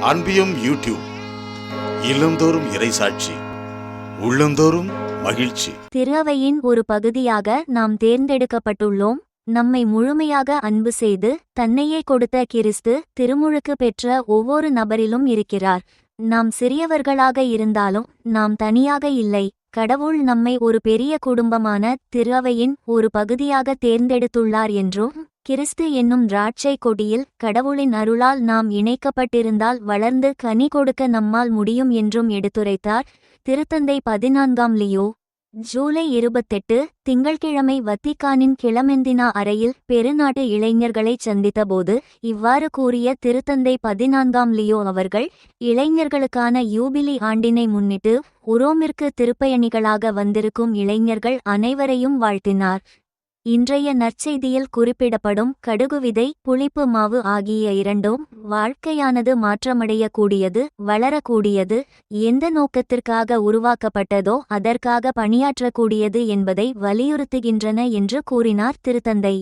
அன்பியும் YouTube இல்லந்தோறும் இறைசாட்சி உள்ளந்தோறும் மகிழ்ச்சி. திருவையின் ஒரு பகுதியாக நாம் தேர்ந்தெடுக்கப்பட்டுள்ளோம். நம்மை முழுமையாக அன்பு செய்து தன்னையே கொடுத்த கிறிஸ்து திருமுழுக்கு பெற்ற ஒவ்வொரு நபரிலும் இருக்கிறார். நாம் சிறியவர்களாக இருந்தாலும் நாம் தனியாக இல்லை. கடவுள் நம்மை ஒரு பெரிய குடும்பமான திருவையின் ஒரு பகுதியாக தேர்ந்தெடுத்துள்ளார் என்றும் கிறிஸ்து என்னும் திராட்சை கொடியில் கடவுளின் அருளால் நாம் இணைக்கப்பட்டிருந்தால் வளர்ந்து கனி கொடுக்க நம்மால் முடியும் என்றும் எடுத்துரைத்தார். திருத்தந்தை பதினான்காம் லியோ. ஜூலை இருபத்தெட்டு திங்கள்கிழமை வத்திக்கானின் கிளமெந்தினா அறையில் பெருநாட்டு இளைஞர்களைச் சந்தித்தபோது இவ்வாறு கூறிய திருத்தந்தை பதினான்காம் லியோ அவர்கள் இளைஞர்களுக்கான யூபிலி ஆண்டினை முன்னிட்டு உரோமிற்கு திருப்பயணிகளாக வந்திருக்கும் இளைஞர்கள் அனைவரையும் வாழ்த்தினார். இன்றைய நற்செய்தியில் குறிப்பிடப்படும் கடுகு விதை புளிப்பு மாவு ஆகிய இரண்டும் வாழ்க்கையானது மாற்றமடையக்கூடியது வளரக்கூடியது எந்த நோக்கத்திற்காக உருவாக்கப்பட்டதோ அதற்காக பணியாற்றக்கூடியது என்பதை வலியுறுத்துகின்றன என்று கூறினார் திருத்தந்தை.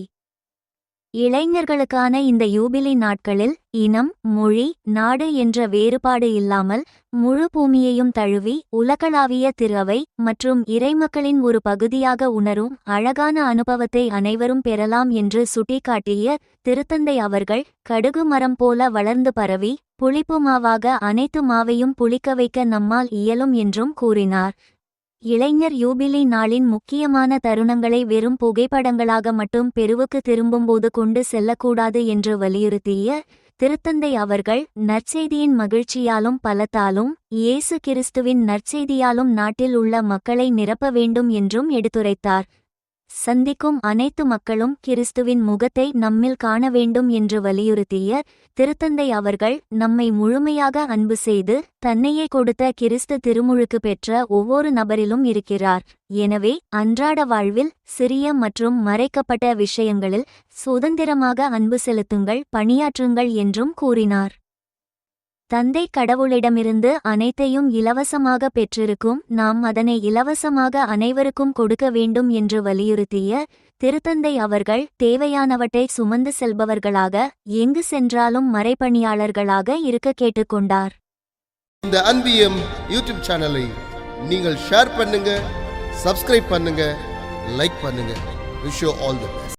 இளைஞர்களுக்கான இந்த யூபிலி நாட்களில் இனம் மொழி நாடு என்ற வேறுபாடு இல்லாமல் முழு பூமியையும் தழுவி உலகளாவிய திறவை மற்றும் இறைமக்களின் ஒரு பகுதியாக உணரும் அழகான அனுபவத்தை அனைவரும் பெறலாம் என்று சுட்டிக்காட்டிய திருத்தந்தை அவர்கள் கடுகு மரம் போல வளர்ந்து பரவி புளிப்பு மாவாக அனைத்து மாவையும் புளிக்க வைக்க நம்மால் இயலும் என்றும் கூறினார். இளைஞர் யூபிலி நாளின் முக்கியமான தருணங்களை வெறும் புகைப்படங்களாக மட்டும் பெருவுக்கு திரும்பும்போது கொண்டு செல்லக்கூடாது என்று வலியுறுத்திய திருத்தந்தை அவர்கள் நற்செய்தியின் மகிழ்ச்சியாலும் பலத்தாலும் இயேசு கிறிஸ்துவின் நற்செய்தியாலும் நாட்டில் உள்ள மக்களை நிரப்ப வேண்டும் என்றும் எடுத்துரைத்தார். சந்திக்கும் அனைத்து மக்களும் கிறிஸ்துவின் முகத்தை நம்மில் காண வேண்டும் என்று வலியுறுத்திய திருத்தந்தை அவர்கள் நம்மை முழுமையாக அன்பு செய்து தன்னையே கொடுத்த கிறிஸ்து திருமுழுக்கு பெற்ற ஒவ்வொரு நபரிலும் இருக்கிறார். எனவே அன்றாட வாழ்வில் சிறிய மற்றும் மறைக்கப்பட்ட விஷயங்களில் சுதந்திரமாக அன்பு செலுத்துங்கள் பணியாற்றுங்கள் என்றும் கூறினார். தந்தை கடவுளிடமிருந்து அனைத்தையும் இலவசமாக பெற்றிருக்கும் நாம் அதனை இலவசமாக அனைவருக்கும் கொடுக்க வேண்டும் என்று வலியுறுத்திய திருத்தந்தை அவர்கள் தேவையானவற்றை சுமந்து செல்பவர்களாக எங்கு சென்றாலும் மறைப்பணியாளர்களாக இருக்க கேட்டுக்கொண்டார். இந்த அன்பியம் யூடியூப் சேனலை நீங்கள் ஷேர் பண்ணுங்க சப்ஸ்கிரைப் பண்ணுங்க லைக் பண்ணுங்க. Wish all the